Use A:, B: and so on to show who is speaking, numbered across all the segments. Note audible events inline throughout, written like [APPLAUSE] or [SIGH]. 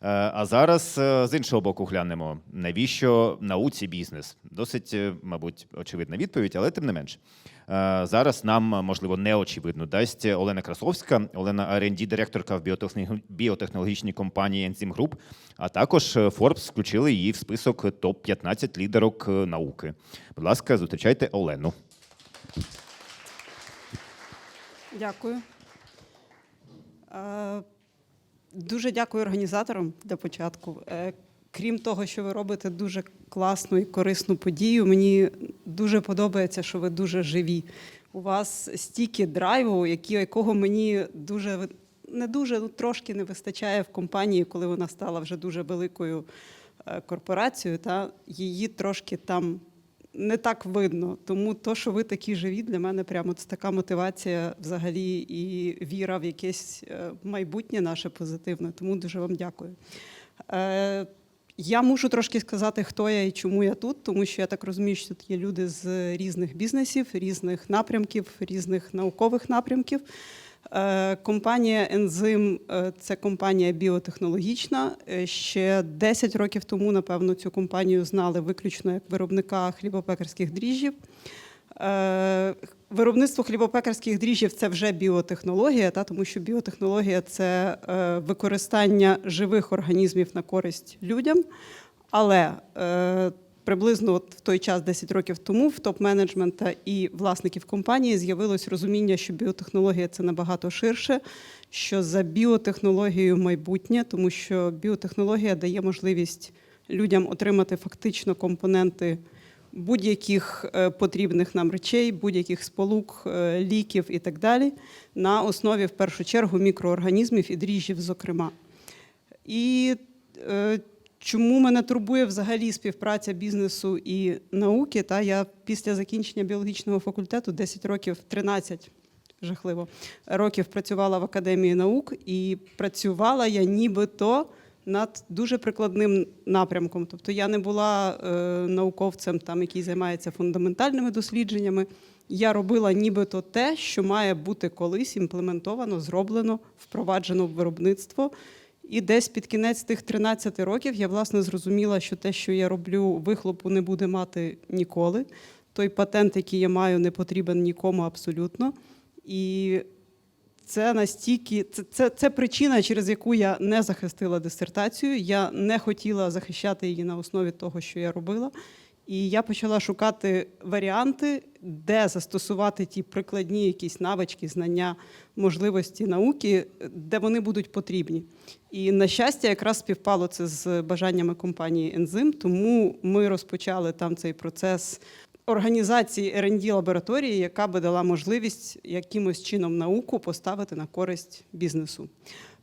A: А зараз е, з іншого боку глянемо, навіщо науці бізнес? Досить, е, мабуть, очевидна відповідь, але тим не менш. Е, Зараз нам, можливо, не очевидно дасть Олена Красовська, Олена R&D директорка в біотехнологічній компанії Enzym Group, а також е, Forbes включили її в список топ-15 лідерок е, науки. Будь ласка, зустрічайте Олену.
B: Дякую. Дуже дякую організаторам для початку. Е, Крім того, що ви робите дуже класну і корисну подію, мені дуже подобається, що ви дуже живі. У вас стільки драйву, якого мені дуже не дуже, ну трошки не вистачає в компанії, коли вона стала вже дуже великою е, корпорацією. Та її трошки там не так видно. Тому то, що ви такі живі, для мене прямо це така мотивація взагалі і віра в якесь е, майбутнє наше позитивне. Тому дуже вам дякую. Е, я мушу трошки сказати, хто я і чому я тут, тому що я так розумію, що тут є люди з різних бізнесів, різних напрямків, різних наукових напрямків. Е, Компанія Ензим е, це компанія біотехнологічна. Е, Ще 10 років тому, напевно, цю компанію знали виключно як виробника хлібопекарських дріжджів. Виробництво хлібопекарських дріжджів це вже біотехнологія, та, тому що біотехнологія це використання живих організмів на користь людям. Але приблизно от в той час, 10 років тому, в топ-менеджмента і власників компанії з'явилось розуміння, що біотехнологія це набагато ширше, що за біотехнологією майбутнє, тому що біотехнологія дає можливість людям отримати фактично компоненти будь-яких е, потрібних нам речей, будь-яких сполук, е, ліків і так далі, на основі в першу чергу мікроорганізмів і дріжджів, зокрема. І е, чому мене турбує взагалі співпраця бізнесу і науки? Та я після закінчення біологічного факультету 10 років, 13 жахливо років працювала в академії наук, і працювала я нібито над дуже прикладним напрямком. Тобто я не була е, науковцем, там, який займається фундаментальними дослідженнями. Я робила нібито те, що має бути колись імплементовано, зроблено, впроваджено в виробництво. І десь під кінець тих 13 років я власне зрозуміла, що те, що я роблю, вихлопу не буде мати ніколи. Той патент, який я маю, не потрібен нікому абсолютно. І це настільки це, це, це причина, через яку я не захистила дисертацію. Я не хотіла захищати її на основі того, що я робила. І я почала шукати варіанти, де застосувати ті прикладні якісь навички, знання, можливості науки, де вони будуть потрібні. І на щастя, якраз співпало це з бажаннями компанії Ензим, тому ми розпочали там цей процес організації R&D лабораторії, яка би дала можливість якимось чином науку поставити на користь бізнесу.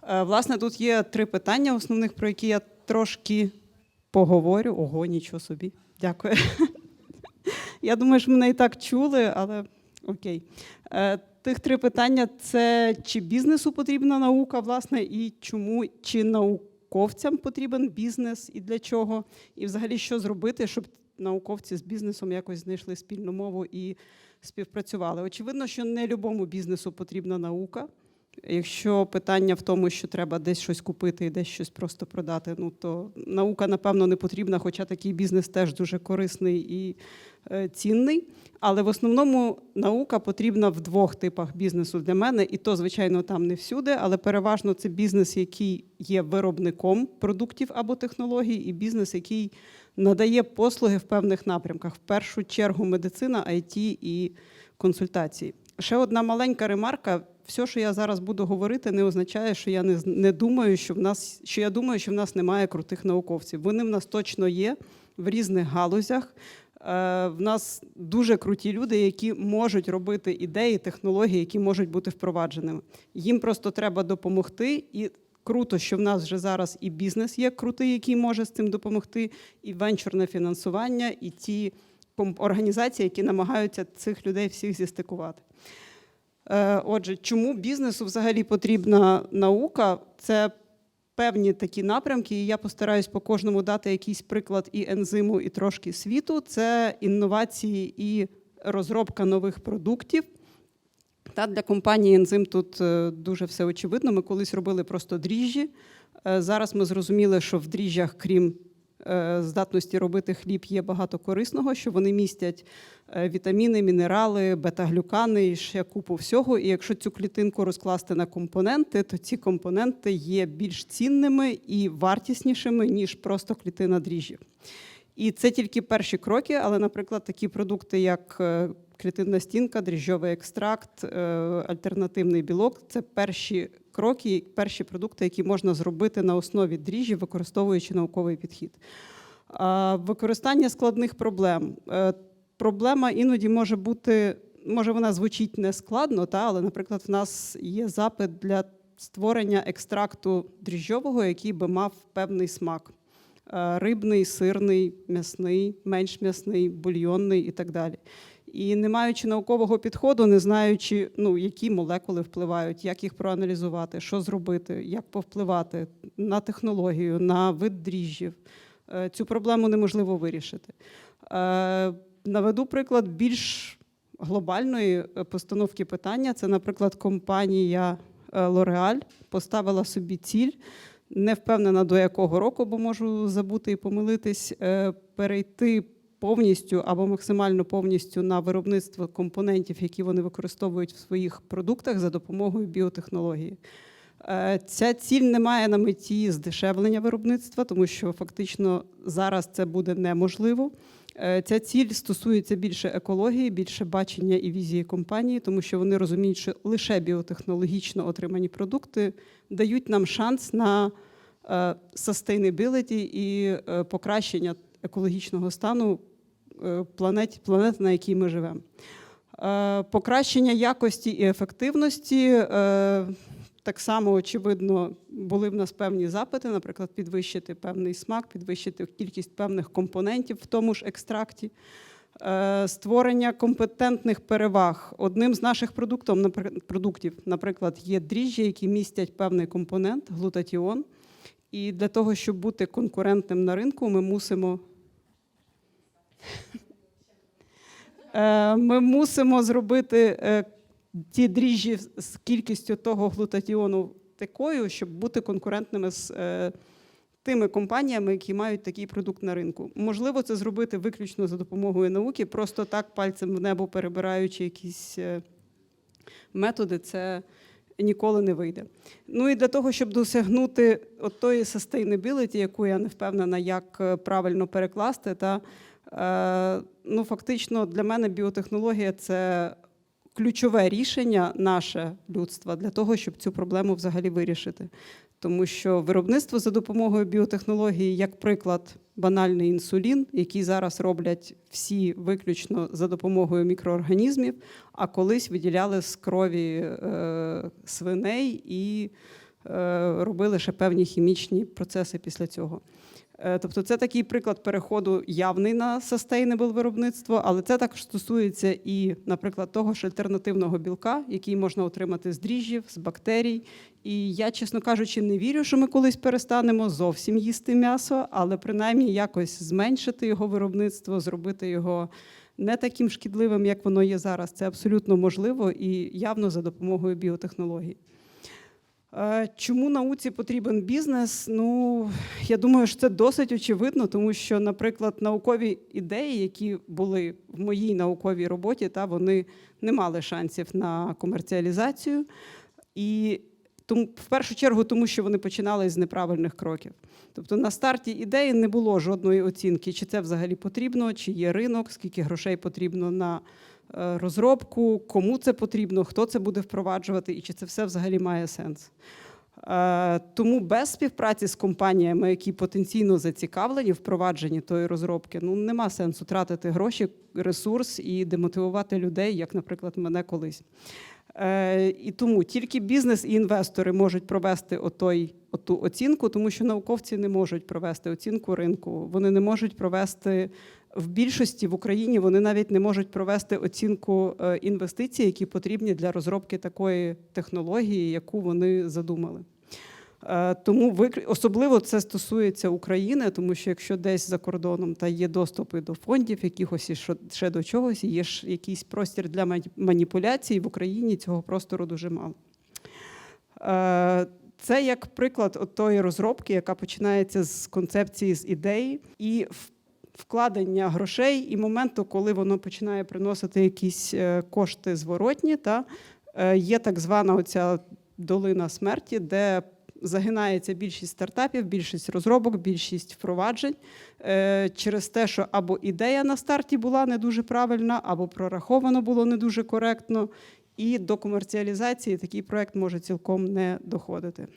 B: Е, Власне, тут є три питання основних, про які я трошки поговорю. Ого, нічого собі. Дякую. Я думаю, що мене і так чули, але окей. Е, Тих три питання: це чи бізнесу потрібна наука, власне, і чому чи науковцям потрібен бізнес і для чого? І взагалі, що зробити, щоб науковці з бізнесом якось знайшли спільну мову і співпрацювали. Очевидно, що не любому бізнесу потрібна наука. Якщо питання в тому, що треба десь щось купити і десь щось просто продати, ну то наука, напевно, не потрібна, хоча такий бізнес теж дуже корисний і е, цінний. Але в основному наука потрібна в двох типах бізнесу для мене, і то, звичайно, там не всюди, але переважно це бізнес, який є виробником продуктів або технологій, і бізнес, який надає послуги в певних напрямках. В першу чергу медицина, IT і консультації. Ще одна маленька ремарка. Все, що я зараз буду говорити, не означає, що я не, не думаю, що в нас що я думаю, що в нас немає крутих науковців. Вони в нас точно є в різних галузях. Е, В нас дуже круті люди, які можуть робити ідеї, технології, які можуть бути впровадженими. Їм просто треба допомогти. І круто, що в нас вже зараз і бізнес є крутий, який може з цим допомогти, і венчурне фінансування, і ті організації, які намагаються цих людей всіх зістикувати. Е, Отже, чому бізнесу взагалі потрібна наука? Це певні такі напрямки, і я постараюсь по кожному дати якийсь приклад і ензиму, і трошки світу. Це інновації і розробка нових продуктів. Та для компанії Ензим тут е, дуже все очевидно. Ми колись робили просто дріжджі. Е, Зараз ми зрозуміли, що в дріжджах, крім здатності робити хліб, є багато корисного, що вони містять е, вітаміни, мінерали, бета-глюкани і ще купу всього. І якщо цю клітинку розкласти на компоненти, то ці компоненти є більш цінними і вартіснішими, ніж просто клітина дріжджів. І це тільки перші кроки, але, наприклад, такі продукти, як е, клітинна стінка, дріжджовий екстракт, е, альтернативний білок це перші кроки, перші продукти, які можна зробити на основі дріжджі, використовуючи науковий підхід. Використання складних проблем. Е, Проблема іноді може бути, може вона звучить нескладно, та, але, наприклад, в нас є запит для створення екстракту дріжджового, який би мав певний смак. Е, Рибний, сирний, м'ясний, менш м'ясний, бульйонний і так далі. І не маючи наукового підходу, не знаючи, ну, які молекули впливають, як їх проаналізувати, що зробити, як повпливати на технологію, на вид дріжджів, е, цю проблему неможливо вирішити. Е, Наведу приклад більш глобальної е, постановки питання. Це, наприклад, компанія L'Oreal поставила собі ціль, не впевнена до якого року, бо можу забути і помилитись, перейти повністю або максимально повністю на виробництво компонентів, які вони використовують в своїх продуктах за допомогою біотехнології. Е, Ця ціль не має на меті здешевлення виробництва, тому що фактично зараз це буде неможливо. Е, Ця ціль стосується більше екології, більше бачення і візії компанії, тому що вони розуміють, що лише біотехнологічно отримані продукти дають нам шанс на е, sustainability і покращення екологічного стану е, планет, планети, на якій ми живемо. Е, Покращення якості і ефективності. е, Так само, очевидно, були в нас певні запити, наприклад, підвищити певний смак, підвищити кількість певних компонентів в тому ж екстракті. Створення компетентних переваг. Одним з наших продуктів, наприклад, є дріжджі, які містять певний компонент глутатіон. І для того, щоб бути конкурентним на ринку, ми мусимо. Е, Ми мусимо зробити е, ті дріжджі з кількістю того глутатіону такою, щоб бути конкурентними з е, тими компаніями, які мають такий продукт на ринку. Можливо, це зробити виключно за допомогою науки, просто так пальцем в небо перебираючи якісь методи, це ніколи не вийде. Ну і для того, щоб досягнути от тої sustainability, яку я не впевнена, як правильно перекласти, та ну фактично для мене біотехнологія це ключове рішення наше людства для того, щоб цю проблему взагалі вирішити. Тому що виробництво за допомогою біотехнології, як приклад, банальний інсулін, який зараз роблять всі виключно за допомогою мікроорганізмів, а колись виділяли з крові е, свиней і е, робили ще певні хімічні процеси після цього. Е, Тобто це такий приклад переходу явний на sustainable виробництво, але це також стосується і, наприклад, того ж альтернативного білка, який можна отримати з дріжджів, з бактерій. І я, чесно кажучи, не вірю, що ми колись перестанемо зовсім їсти м'ясо, але принаймні якось зменшити його виробництво, зробити його не таким шкідливим, як воно є зараз. Це абсолютно можливо і явно за допомогою біотехнологій. Е, Чому науці потрібен бізнес? Ну, я думаю, що це досить очевидно, тому що, наприклад, наукові ідеї, які були в моїй науковій роботі, та вони не мали шансів на комерціалізацію. І тому, в першу чергу, тому що вони починали з неправильних кроків. Тобто на старті ідеї не було жодної оцінки, чи це взагалі потрібно, чи є ринок, скільки грошей потрібно на розробку, кому це потрібно, хто це буде впроваджувати, і чи це все взагалі має сенс. Е, Тому без співпраці з компаніями, які потенційно зацікавлені в впровадженні тої розробки, ну нема сенсу тратити гроші, ресурс і демотивувати людей, як, наприклад, мене колись. Е, І тому тільки бізнес і інвестори можуть провести отой, оту оцінку, тому що науковці не можуть провести оцінку ринку. Вони не можуть провести в більшості в Україні. Вони навіть не можуть провести оцінку е, інвестицій, які потрібні для розробки такої технології, яку вони задумали. Е, Тому особливо це стосується України, тому що якщо десь за кордоном та є доступи до фондів, якихось і ще до чогось, є ж якийсь простір для маніпуляцій в Україні цього простору дуже мало. Е, Це як приклад от тої розробки, яка починається з концепції, з ідеї і в- вкладення грошей, і моменту, коли воно починає приносити якісь е, кошти зворотні. Та е, є так звана оця долина смерті, де загинається більшість стартапів, більшість розробок, більшість впроваджень е, через те, що або ідея на старті була не дуже правильна, або прораховано було не дуже коректно. І до комерціалізації такий проект може цілком не доходити.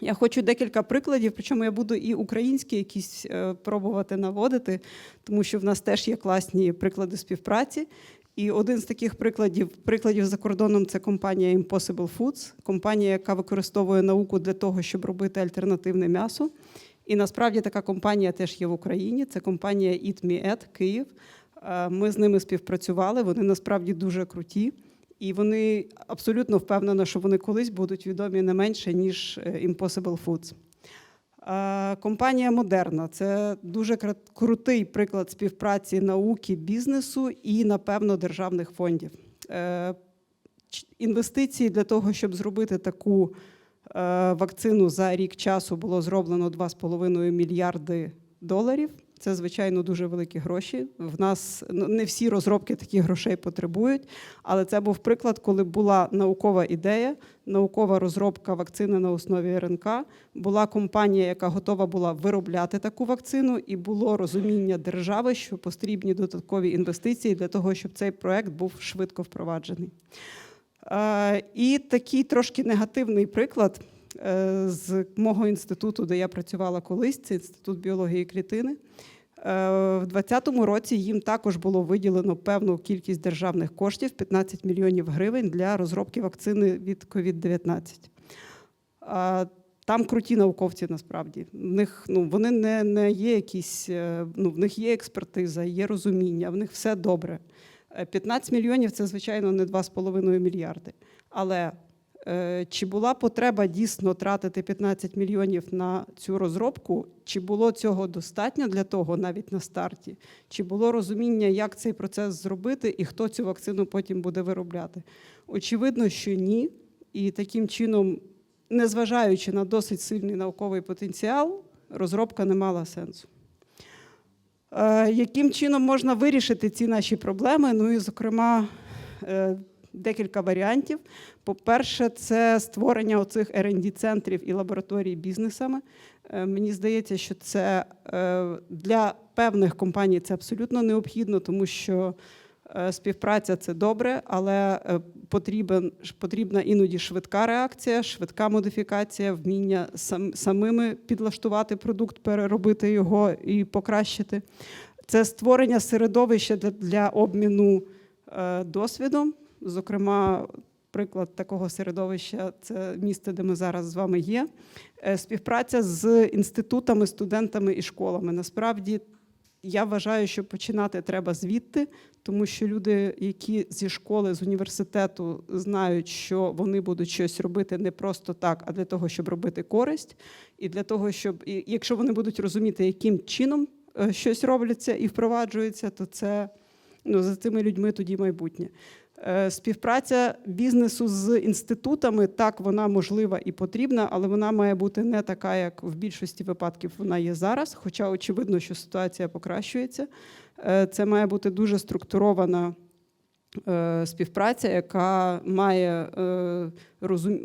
B: Я хочу декілька прикладів, причому я буду і українські якісь е, пробувати наводити, тому що в нас теж є класні приклади співпраці. І один з таких прикладів, прикладів за кордоном це компанія Impossible Foods, компанія, яка використовує науку для того, щоб робити альтернативне м'ясо. І насправді така компанія теж є в Україні. Це компанія Eat Me At Київ. Е, Ми з ними співпрацювали. Вони насправді дуже круті. І вони абсолютно впевнені, що вони колись будуть відомі не менше, ніж е, Impossible Foods. Компанія Модерна це дуже крутий приклад співпраці науки, бізнесу і, напевно, державних фондів. Е, Інвестиції для того, щоб зробити таку е, вакцину за рік часу, було зроблено 2,5 мільярди доларів. Це, звичайно, дуже великі гроші. В нас ну, не всі розробки таких грошей потребують, але це був приклад, коли була наукова ідея, наукова розробка вакцини на основі РНК. Була компанія, яка готова була виробляти таку вакцину, і було розуміння держави, що потрібні додаткові інвестиції для того, щоб цей проект був швидко впроваджений. Е, І такий трошки негативний приклад е, з мого інституту, де я працювала колись, це інститут біології клітини. Е, В 2020 році їм також було виділено певну кількість державних коштів 15 мільйонів гривень для розробки вакцини від COVID-19. Там круті науковці насправді. В них ну вони не, не є якісь, е, ну в них є експертиза, є розуміння, в них все добре. Е, 15 мільйонів це, звичайно, не 2,5 мільярди. Але е, чи була потреба дійсно тратити 15 мільйонів на цю розробку? Чи було цього достатньо для того навіть на старті? Чи було розуміння, як цей процес зробити і хто цю вакцину потім буде виробляти? Очевидно, що ні. І таким чином, незважаючи на досить сильний науковий потенціал, розробка не мала сенсу. Е, Яким чином можна вирішити ці наші проблеми? Ну і, зокрема, е, декілька варіантів. По-перше, це створення оцих rd центрів і лабораторій бізнесами. Е, Мені здається, що це е, для певних компаній це абсолютно необхідно, тому що е, співпраця це добре, але потрібен, потрібна іноді швидка реакція, швидка модифікація, вміння сам, самими підлаштувати продукт, переробити його і покращити. Це створення середовища для, для обміну досвідом. Зокрема, приклад такого середовища це місце, де ми зараз з вами є. Е, Співпраця з інститутами, студентами і школами. Насправді, я вважаю, що починати треба звідти, тому що люди, які зі школи, з університету знають, що вони будуть щось робити не просто так, а для того, щоб робити користь, і для того, щоб і якщо вони будуть розуміти, яким чином е, щось робляться і впроваджується, то це ну, за цими людьми тоді майбутнє. Е, Співпраця бізнесу з інститутами так вона можлива і потрібна, але вона має бути не така, як в більшості випадків вона є зараз. Хоча очевидно, що ситуація покращується. Е, Це має бути дуже структурована е, співпраця, яка має,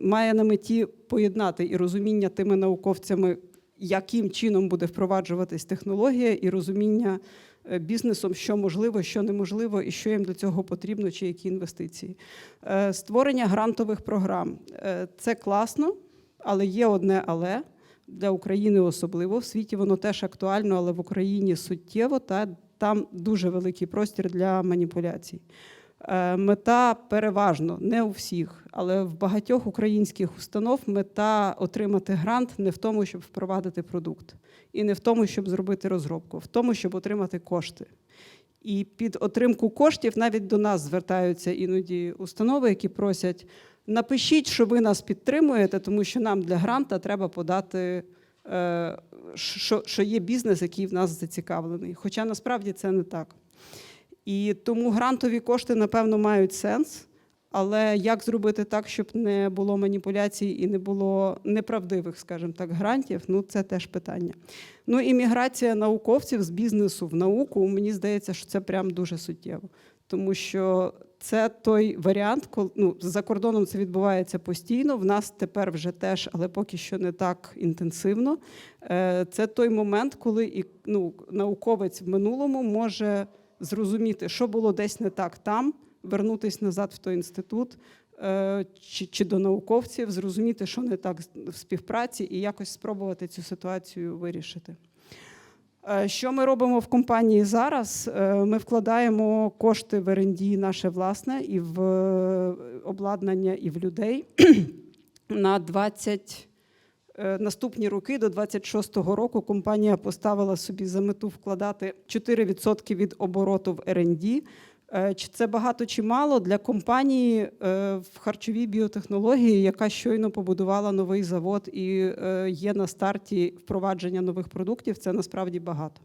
B: має на меті поєднати і розуміння тими науковцями, яким чином буде впроваджуватись технологія, і розуміння бізнесом, що можливо, що неможливо, і що їм для цього потрібно, чи які інвестиції. Е, Створення грантових програм Е, це класно, але є одне але. Для України особливо в світі воно теж актуально, але в Україні суттєво та там дуже великий простір для маніпуляцій. Е, Мета переважно не у всіх, але в багатьох українських установ мета отримати грант не в тому, щоб впровадити продукт, і не в тому, щоб зробити розробку, в тому, щоб отримати кошти. І під отримку коштів навіть до нас звертаються іноді установи, які просять: напишіть, що ви нас підтримуєте, тому що нам для гранта треба подати, е, що, що є бізнес, який в нас зацікавлений. Хоча насправді це не так. І тому грантові кошти, напевно, мають сенс, Але як зробити так, щоб не було маніпуляцій і не було неправдивих, скажімо так, грантів? Ну це теж питання. Ну і міграція науковців з бізнесу в науку, мені здається, що це прям дуже суттєво, тому що це той варіант, коли ну, за кордоном це відбувається постійно. В нас тепер вже теж, але поки що не так інтенсивно. Е, Це той момент, коли і ну, науковець в минулому може зрозуміти, що було десь не так там, вернутися назад в той інститут. е, Чи, чи до науковців зрозуміти, що не так в співпраці, і якось спробувати цю ситуацію вирішити. Е, Що ми робимо в компанії зараз? Е, Ми вкладаємо кошти в R&D наше власне і в обладнання, і в людей [CLEARS THROAT] на 20 е, наступні роки до 26-го року компанія поставила собі за мету вкладати 4% від обороту в R&D. Е, Чи це багато чи мало для компанії е, в харчовій біотехнології, яка щойно побудувала новий завод і е, є на старті впровадження нових продуктів? Це насправді багато.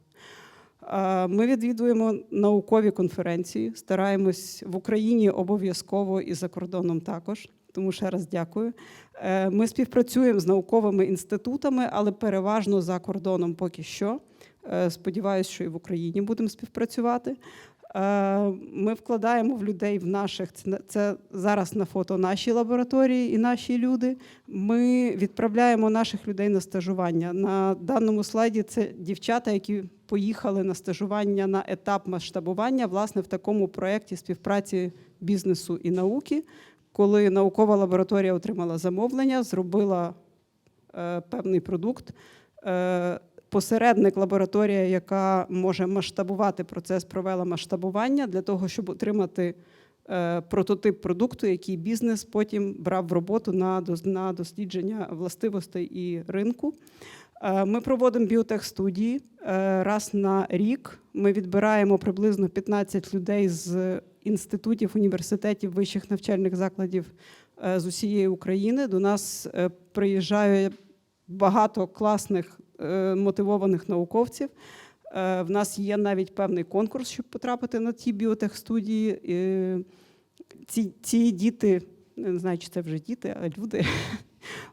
B: Е, Ми відвідуємо наукові конференції, стараємось в Україні обов'язково і за кордоном також. Тому ще раз дякую. Е, Ми співпрацюємо з науковими інститутами, але переважно за кордоном поки що. Е, Сподіваюсь, що і в Україні будемо співпрацювати. Е, Ми вкладаємо в людей в наших це, зараз на фото наші лабораторії і наші люди. Ми відправляємо наших людей на стажування. На даному слайді це дівчата, які поїхали на стажування на етап масштабування, власне, в такому проєкті співпраці бізнесу і науки, коли наукова лабораторія отримала замовлення, зробила е, певний продукт. Е, посередник лабораторія, яка може масштабувати процес, провела масштабування для того, щоб отримати е, прототип продукту, який бізнес потім брав в роботу на, дослідження властивостей і ринку. Ми проводимо біотех-студії раз на рік. Ми відбираємо приблизно 15 людей з інститутів, університетів, вищих навчальних закладів е, з усієї України. До нас е, приїжджає багато класних е, мотивованих науковців. В нас є навіть певний конкурс, щоб потрапити на ті біотех-студії. Ці, ці діти, не знаю, чи це вже діти, а люди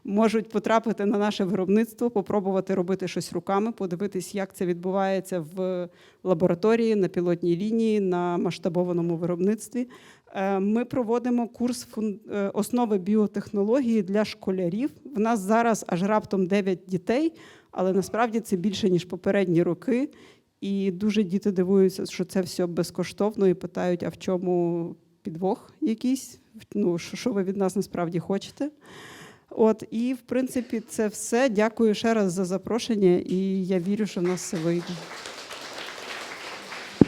B: можуть потрапити на наше виробництво, попробувати робити щось руками, подивитись, як це відбувається в лабораторії, на пілотній лінії, на масштабованому виробництві. Е, Ми проводимо курс е, основи біотехнології для школярів. В нас зараз аж раптом 9 дітей, але насправді це більше ніж попередні роки. І дуже діти дивуються, що це все безкоштовно, і питають, а в чому підвох якийсь? Ну, що ви від нас насправді хочете? От, і в принципі, це все. Дякую ще раз за запрошення, і я вірю, що в нас все вийде.